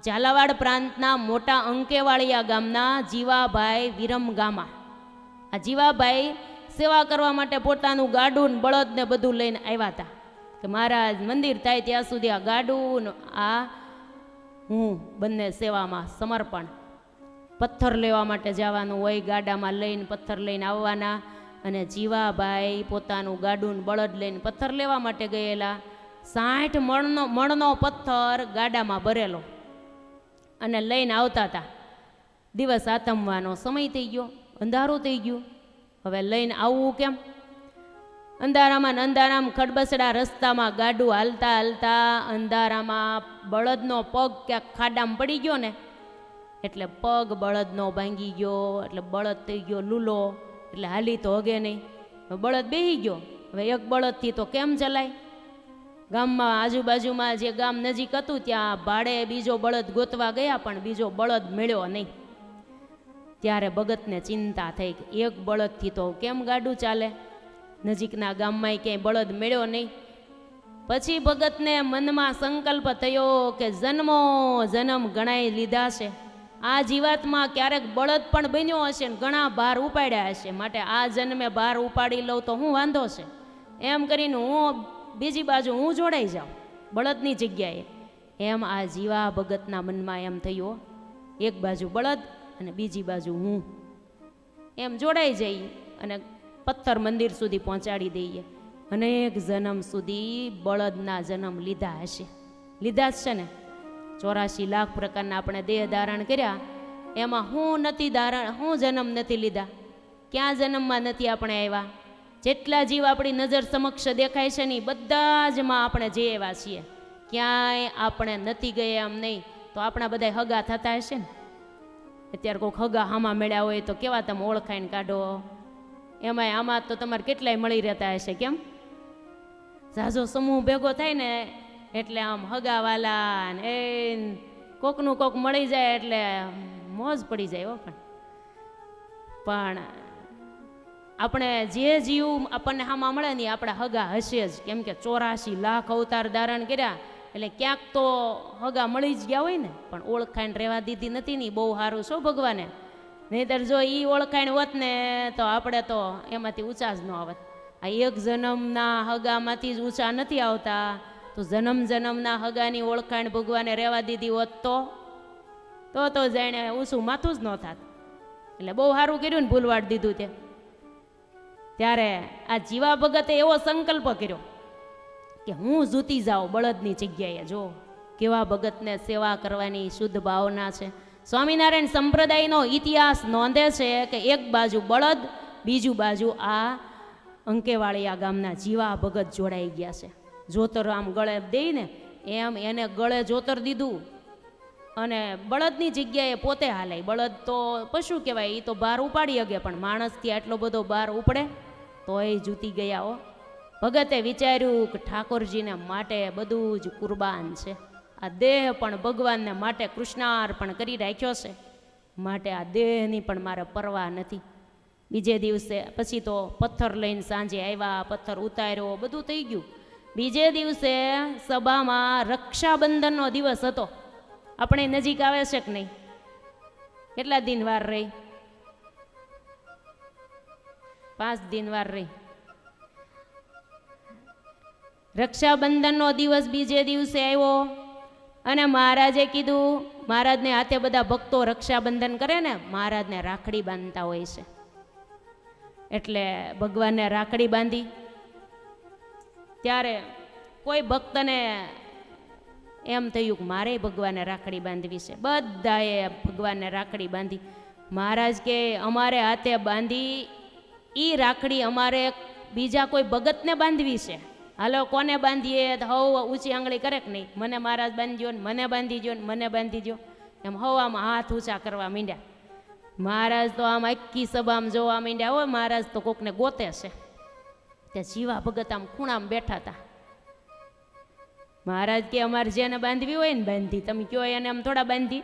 ઝાલાવાડ પ્રાંતના મોટા અંકેવાળિયા ગામના જીવાભાઈ વિરમગામા. આ જીવાભાઈ સેવા કરવા માટે પોતાનું ગાડું બળદને બધું લઈને આવ્યા હતા. કે મહારાજ, મંદિર થાય ત્યાં સુધી આ ગાડું આ હું બંને સેવામાં સમર્પણ. પથ્થર લેવા માટે જવાનું હોય, ગાડામાં લઈને પથ્થર લઈને આવવાના અને જીવાભાઈ પોતાનું ગાડું બળદ લઈને પથ્થર લેવા માટે ગયેલા. સાઠ મણનો મણનો પથ્થર ગાડામાં ભરેલો. અને લઈને આવતા હતા. દિવસ આતમવાનો સમય થઈ ગયો, અંધારું થઈ ગયું. હવે લઈને આવવું કેમ? અંધારામાં અંધારામ ખડબસડા રસ્તામાં ગાડું હાલતા હાલતા અંધારામાં બળદનો પગ ક્યાંક ખાડામાં પડી ગયો ને, એટલે પગ બળદનો ભાંગી ગયો, એટલે બળદ થઈ ગયો લૂલો, એટલે હાલી તો હગે નહીં. બળદ બેહી ગયો. હવે એક બળદથી તો કેમ ચલાય? ગામમાં આજુબાજુમાં જે ગામ નજીક હતું, ત્યાં ભાડે બીજો બળદ ગોતવા ગયા, પણ બીજો બળદ મળ્યો નહીં. ત્યારે ભગતને ચિંતા થઈ કે એક બળદથી તો કેમ ગાડું ચાલે? નજીકના ગામમાં ક્યાંય બળદ મળ્યો નહીં. પછી ભગતને મનમાં સંકલ્પ થયો કે જન્મો જન્મ ગણાઈ લીધા છે. આ જીવાતમાં ક્યારેક બળદ પણ બન્યો હશે ને ઘણા ભાર ઉપાડ્યા હશે. માટે આ જન્મે ભાર ઉપાડી લઉં તો હું વાંધો છે? એમ કરીને હું બીજી બાજુ હું જોડાઈ જાઉં. બળદની જગ્યાએ. એમ આ જીવા ભગતના મનમાં એમ થયો એક બાજુ બળદ અને બીજી બાજુ હું. એમ જોડાઈ જઈએ અને પથ્થર મંદિર સુધી પહોંચાડી દઈએ. અનેક જન્મ સુધી બળદના જન્મ લીધા હશે. લીધા જ છે ને? ચોરાશી લાખ પ્રકારના આપણે દેહ ધારણ કર્યા. એમાં હું નથી ધારણ, હું જન્મ નથી લીધા. ક્યાં જન્મમાં નથી આપણે આવ્યા? જેટલા જીવ આપણી નજર સમક્ષ દેખાય છે ને બધા બધા જમાં આપણે જે એવા છીએ. ક્યાંય આપણે નથી ગયા એમ નહીં, તો આપણા બધા હગા થતા હશે ને? અત્યારે કોઈક હગા હામાં મળ્યા હોય તો કેવા તમે ઓળખાઈને કાઢો? એમાંય આમાં તો તમારે કેટલાય મળી રહેતા હશે કેમ? ઝાઝો સમૂહ ભેગો થાય ને, એટલે આમ હગાવાલા ને એ કોકનું કોક મળી જાય એટલે મોજ પડી જાય હો પણ. પણ આપણે જે જીવ આપણને હામાં મળે ને આપણા હગા હશે જ. કેમ કે ચોરાશી લાખ અવતાર ધારણ કર્યા, એટલે ક્યાંક તો હગા મળી જ ગયા હોય ને, પણ ઓળખાણ રહેવા દીધી નથી ને બહુ સારું શું ભગવાને. નહીતર જો એ ઓળખાણ હોત ને, તો આપણે તો એમાંથી ઊંચા જ ન આવત આ એક જન્મના હગામાંથી જ ઊંચા નથી આવતા. તો જન્મ જન્મના હગાની ઓળખાણ ભગવાને રહેવા દીધી હોત તો? તો તો જાણે ઊંચું માથું જ ન થાત. એટલે બહુ સારું કર્યું ને ભૂલવાડ દીધું તે. ત્યારે આ જીવા ભગતે એવો સંકલ્પ કર્યો કે હું જૂતી જાઉં બળદની જગ્યાએ. જો કેવા ભગતને સેવા કરવાની શુદ્ધ ભાવના છે. સ્વામિનારાયણ સંપ્રદાયનો ઇતિહાસ નોંધે છે કે એક બાજુ બળદ, બીજું બાજુ આ અંકેવાળિયા ગામના જીવા ભગત જોડાઈ ગયા છે. જોતર આમ ગળે દઈને એમ એને ગળે જોતર દીધું અને બળદની જગ્યાએ પોતે હાલે. બળદ તો પશુ કહેવાય એ તો બહાર ઉપાડી શકે, પણ માણસથી આટલો બધો બહાર ઉપડે તોય જૂતી ગયા હો. ભગતે વિચાર્યું કે ઠાકોરજીને માટે બધું જ કુરબાન છે. આ દેહ પણ ભગવાનને માટે કૃષ્ણાર્પણ કરી રાખ્યો છે. માટે આ દેહની પણ મારે પરવા નથી. બીજે દિવસે પછી તો પથ્થર લઈને સાંજે આવ્યા, પથ્થર ઉતાર્યો, બધું થઈ ગયું. બીજે દિવસે સભામાં રક્ષાબંધનનો દિવસ હતો. આપણે નજીક આવે છે કે નહીં? કેટલા દિન વાર રહી? પાંચ દિન વાર રહી. રક્ષાબંધનનો દિવસ બીજે દિવસે આવ્યો અને મહારાજે કીધું, મહારાજને હાથે બધા ભક્તો રક્ષાબંધન કરે ને, મહારાજને રાખડી બાંધતા હોય છે. એટલે ભગવાનને રાખડી બાંધી. ત્યારે કોઈ ભક્તને એમ થયું કે મારે ભગવાનને રાખડી બાંધવી છે. બધાએ ભગવાનને રાખડી બાંધી. મહારાજ કે, અમારે હાથે બાંધી એ રાખડી અમારે બીજા કોઈ ભગતને બાંધવી છે. હાલો, કોને બાંધીએ? હવ ઊંચી આંગળી કરે કે નહીં? મને મહારાજ બાંધજો ને મને બાંધી દો ને મને બાંધી દો એમ હવ આમ હાથ ઊંચા કરવા માંડ્યા. મહારાજ તો આમ આખી સભામાં જોવા માંડ્યા હોય. મહારાજ તો કોકને ગોતે છે. તે જીવા ભગત આમ ખૂણામાં બેઠા હતા. મહારાજ કે અમારે જેને બાંધવી હોય ને બાંધી. તમે કયો એને આમ થોડા બાંધી?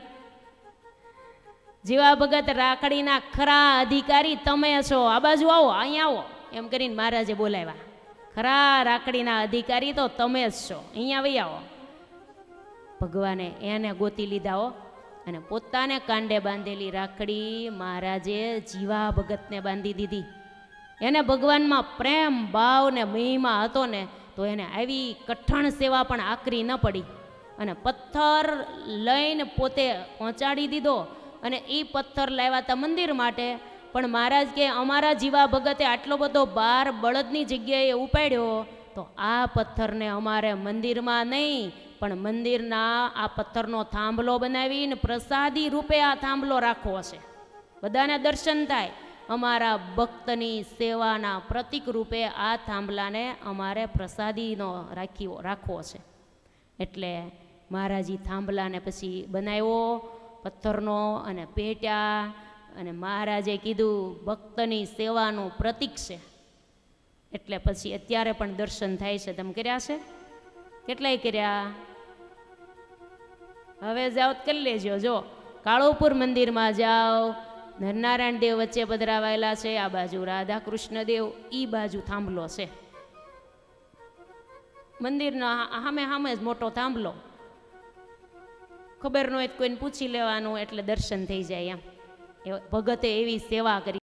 જીવા ભગત રાખડીના ખરા અધિકારી તમે છો. આ બાજુ આવો, અહીંયા આવો. એમ કરીને મહારાજે બોલાવ્યા. ખરા રાખડીના અધિકારી તો તમે જ છો. અહીંયા વહી આવો. ભગવાને એને ગોતી લીધા હો અને પોતાને કાંડે બાંધેલી રાખડી મહારાજે જીવા ભગતને બાંધી દીધી. એને ભગવાનમાં પ્રેમ, ભાવ ને મહિમા હતો ને તો એને આવી કઠણ સેવા પણ આકરી ન પડી. અને પથ્થર લઈને પોતે પહોંચાડી દીધો અને એ પથ્થર લાવ્યા હતા મંદિર માટે. પણ મહારાજ કે, અમારા જીવા ભગતે આટલો બધો બાર બળદની જગ્યાએ ઉપાડ્યો, તો આ પથ્થરને અમારે મંદિરમાં નહીં, પણ મંદિરના આ પથ્થરનો થાંભલો બનાવીને પ્રસાદી રૂપે આ થાંભલો રાખવો છે બધાને દર્શન થાય. અમારા ભક્તની સેવાના પ્રતિક રૂપે આ થાંભલાને અમારે પ્રસાદીનો રાખ્યો રાખવો છે એટલે મહારાજી થાંભલાને પછી બનાવ્યો. પથ્થરનો અને પેટ્યા અને મહારાજે કીધું, ભક્તની સેવાનું પ્રતીક છે. એટલે પછી અત્યારે પણ દર્શન થાય છે. તમે કર્યા છે? કેટલાય કર્યા? હવે જાઓ કરી લેજો. જો, કાળોપુર મંદિરમાં જાઓ, નરનારાયણ દેવ વચ્ચે પધરાવાયેલા છે, આ બાજુ રાધા કૃષ્ણ દેવ, ઈ બાજુ થાંભલો છે. મંદિરનો સામે સામે જ મોટો થાંભલો. ખબર ન હોય કોઈને પૂછી લેવાનું એટલે દર્શન થઈ જાય એમ. ભગતે એવી સેવા કરી.